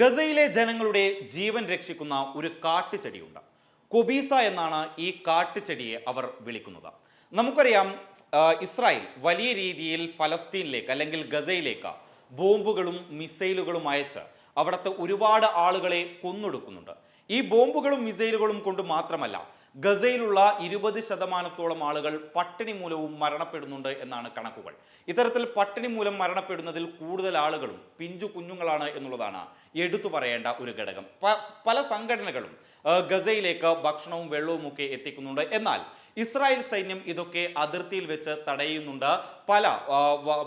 ഗസയിലെ ജനങ്ങളുടെ ജീവൻ രക്ഷിക്കുന്ന ഒരു കാട്ടുചെടിയുണ്ട്. കൊബീസ എന്നാണ് ഈ കാട്ടുചെടിയെ അവർ വിളിക്കുന്നത്. നമുക്കറിയാം ഇസ്രായേൽ വലിയ രീതിയിൽ ഫലസ്തീനിലേക്ക് അല്ലെങ്കിൽ ഗസയിലേക്ക് ബോംബുകളും മിസൈലുകളും അയച്ച് അവിടുത്തെ ഒരുപാട് ആളുകളെ കൊന്നൊടുക്കുന്നുണ്ട്. ഈ ബോംബുകളും മിസൈലുകളും കൊണ്ട് മാത്രമല്ല ഗസയിലുള്ള ഇരുപത് ശതമാനത്തോളം ആളുകൾ പട്ടിണി മൂലവും മരണപ്പെടുന്നുണ്ട് എന്നാണ് കണക്കുകൾ. ഇത്തരത്തിൽ പട്ടിണി മൂലം മരണപ്പെടുന്നതിൽ കൂടുതൽ ആളുകളും പിഞ്ചു കുഞ്ഞുങ്ങളാണ് എന്നുള്ളതാണ് എടുത്തു പറയേണ്ട ഒരു ഘടകം. പല സംഘടനകളും ഗസയിലേക്ക് ഭക്ഷണവും വെള്ളവും ഒക്കെ എത്തിക്കുന്നുണ്ട്. എന്നാൽ ഇസ്രായേൽ സൈന്യം ഇതൊക്കെ അതിർത്തിയിൽ വെച്ച് തടയുന്നുണ്ട്. പല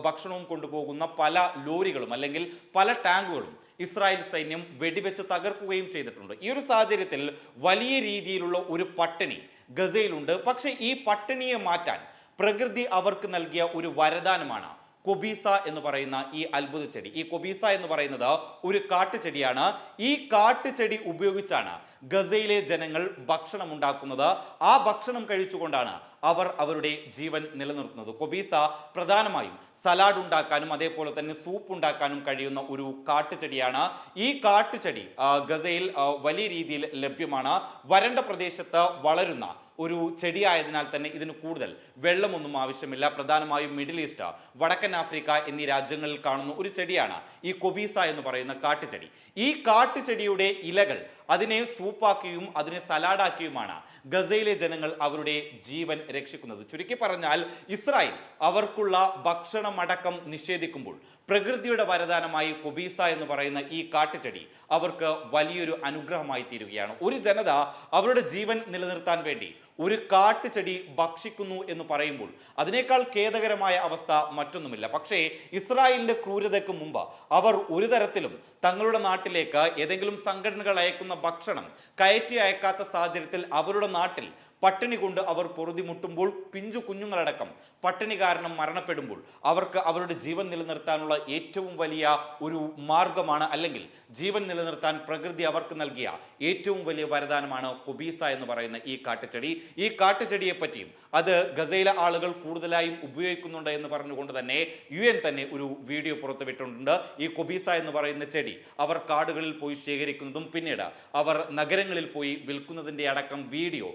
ഭക്ഷണവും കൊണ്ടുപോകുന്ന പല ലോറികളും അല്ലെങ്കിൽ പല ടാങ്കുകളും ഇസ്രായേൽ സൈന്യം വെടിവെച്ച് തകർക്കുകയും ചെയ്തിട്ടുണ്ട്. ഈ ഒരു സാഹചര്യത്തിൽ വലിയ രീതിയിലുള്ള ഒരു പട്ടിണി ഗസയിലുണ്ട്. പക്ഷേ ഈ പട്ടിണിയെ മാറ്റാൻ പ്രകൃതി അവർക്ക് നൽകിയ ഒരു വരദാനമാണ് കൊബീസ എന്ന് പറയുന്ന ഈ അത്ഭുത ചെടി. ഈ കൊബീസ എന്ന് പറയുന്നത് ഒരു കാട്ടുചെടിയാണ്. ഈ കാട്ടുചെടി ഉപയോഗിച്ചാണ് ഗസയിലെ ജനങ്ങൾ ഭക്ഷണം ഉണ്ടാക്കുന്നത്. ആ ഭക്ഷണം കഴിച്ചുകൊണ്ടാണ് അവർ അവരുടെ ജീവൻ നിലനിർത്തുന്നത്. കൊബീസ പ്രധാനമായും സലാഡ് ഉണ്ടാക്കാനും അതേപോലെ തന്നെ സൂപ്പ് ഉണ്ടാക്കാനും കഴിയുന്ന ഒരു കാട്ടുചെടിയാണ്. ഈ കാട്ടുചെടി ഗസയിൽ വലിയ രീതിയിൽ ലഭ്യമാണ്. വരണ്ട പ്രദേശത്ത് വളരുന്ന ഒരു ചെടിയായതിനാൽ തന്നെ ഇതിന് കൂടുതൽ വെള്ളമൊന്നും ആവശ്യമില്ല. പ്രധാനമായും മിഡിൽ ഈസ്റ്റ് വടക്കൻ ആഫ്രിക്ക എന്നീ രാജ്യങ്ങളിൽ കാണുന്ന ഒരു ചെടിയാണ് ഈ കൊബീസ എന്ന് പറയുന്ന കാട്ടുചെടി. ഈ കാട്ടുചെടിയുടെ ഇലകൾ അതിനെ സൂപ്പാക്കിയും അതിനെ സലാഡാക്കിയുമാണ് ഗസയിലെ ജനങ്ങൾ അവരുടെ ജീവൻ രക്ഷിക്കുന്നത്. ചുരുക്കി പറഞ്ഞാൽ ഇസ്രായേൽ അവർക്കുള്ള ഭക്ഷണമടക്കം നിഷേധിക്കുമ്പോൾ പ്രകൃതിയുടെ വരദാനമായി കൊബീസ എന്ന് പറയുന്ന ഈ കാട്ടുചെടി അവർക്ക് വലിയൊരു അനുഗ്രഹമായി തീരുകയാണ് ഒരു ജനത അവരുടെ ജീവൻ നിലനിർത്താൻ വേണ്ടി ഒരു കാട്ടുചെടി ഭക്ഷിക്കുന്നു എന്ന് പറയുമ്പോൾ അതിനേക്കാൾ ഖേദകരമായ അവസ്ഥ മറ്റൊന്നുമില്ല. പക്ഷേ ഇസ്രായേലിന്റെ ക്രൂരതയ്ക്ക് മുമ്പ് അവർ ഒരു തരത്തിലും തങ്ങളുടെ നാട്ടിലേക്ക് ഏതെങ്കിലും സംഘടനകൾ അയക്കുന്ന ഭക്ഷണം കയറ്റി അയക്കാത്ത സാഹചര്യത്തിൽ അവരുടെ നാട്ടിൽ പട്ടിണി കൊണ്ട് അവർ പൊറുതിമുട്ടുമ്പോൾ പിഞ്ചു കുഞ്ഞുങ്ങളടക്കം പട്ടിണി കാരണം മരണപ്പെടുമ്പോൾ അവർക്ക് അവരുടെ ജീവൻ നിലനിർത്താനുള്ള ഏറ്റവും വലിയ ഒരു മാർഗമാണ് അല്ലെങ്കിൽ ജീവൻ നിലനിർത്താൻ പ്രകൃതി അവർക്ക് നൽകിയ ഏറ്റവും വലിയ വരദാനമാണ് കൊബീസ എന്ന് പറയുന്ന ഈ കാട്ടുചെടി. ഈ കാട്ടുചെടിയെ പറ്റിയും അത് ഗസയിലെ ആളുകൾ കൂടുതലായും ഉപയോഗിക്കുന്നുണ്ട് എന്ന് പറഞ്ഞുകൊണ്ട് തന്നെ യു എൻ തന്നെ ഒരു വീഡിയോ പുറത്തുവിട്ടിട്ടുണ്ട് ഈ കൊബീസ എന്ന് പറയുന്ന ചെടി അവർ കാടുകളിൽ പോയി ശേഖരിക്കുന്നതും പിന്നീട് അവർ നഗരങ്ങളിൽ പോയി വിൽക്കുന്നതിന്റെ അടക്കം വീഡിയോ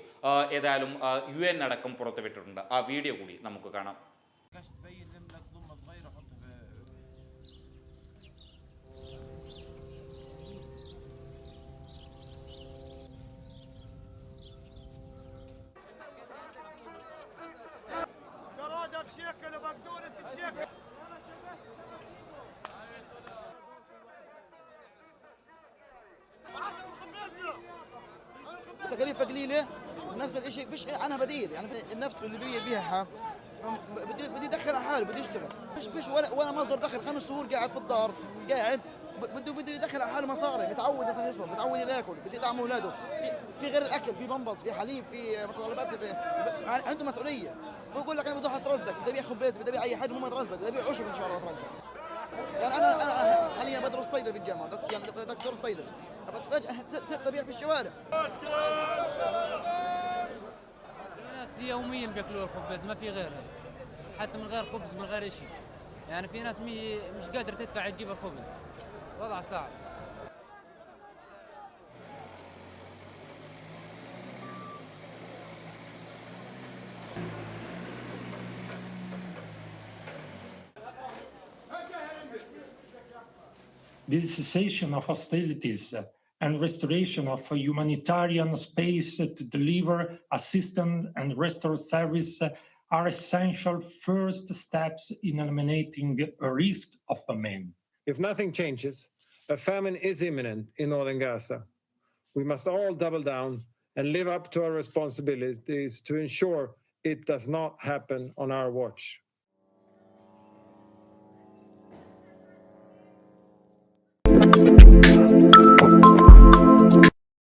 ഏതായാലും യു എൻ അടക്കം പുറത്തുവിട്ടിട്ടുണ്ട് ആ വീഡിയോ കൂടി നമുക്ക് കാണാം كاش تبين لم لك ضمه صغيره حط في جرادة بشكل وبقدونس بشكل تكاليفها قليله نفس الشيء فيش عنها بديل. يعني النفس اللي بي بيبيعها بده بده يدخل على حاله بده يشتغل فيش فيش ولا ولا مصدر دخل. خمس شهور قاعد في الدار قاعد بده بده يدخل على حاله مصاري. متعود مثلا يشرب متعود يأكل بده يدعم أولاده. في في غير الأكل في بنبص في حليب في متطلبات ب- عنده مسؤولية. بقول لك أنا بدي أترزق بدي أبيع خبز بدي أبيع أي حاجة مو أترزق بدي أبيع عشب إن شاء الله أترزق. يعني أنا أنا حاليا بدرس صيدلة في الجامعة دك- يعني دكتور صيدلة. بس فجاه صرت أبيع في الشوارع. ناس يوميا بياكلوا الخبز ما في غيرها حتى من غير خبز من غير شيء يعني في ناس مي مش قادرة تدفع تجيب الخبز. وضع صعب. The cessation of hostilities and restoration of a humanitarian space to deliver assistance and restore service are essential first steps in eliminating a risk of famine. If nothing changes, a famine is imminent in northern Gaza. We must all double down and live up to our responsibilities to ensure it does not happen on our watch.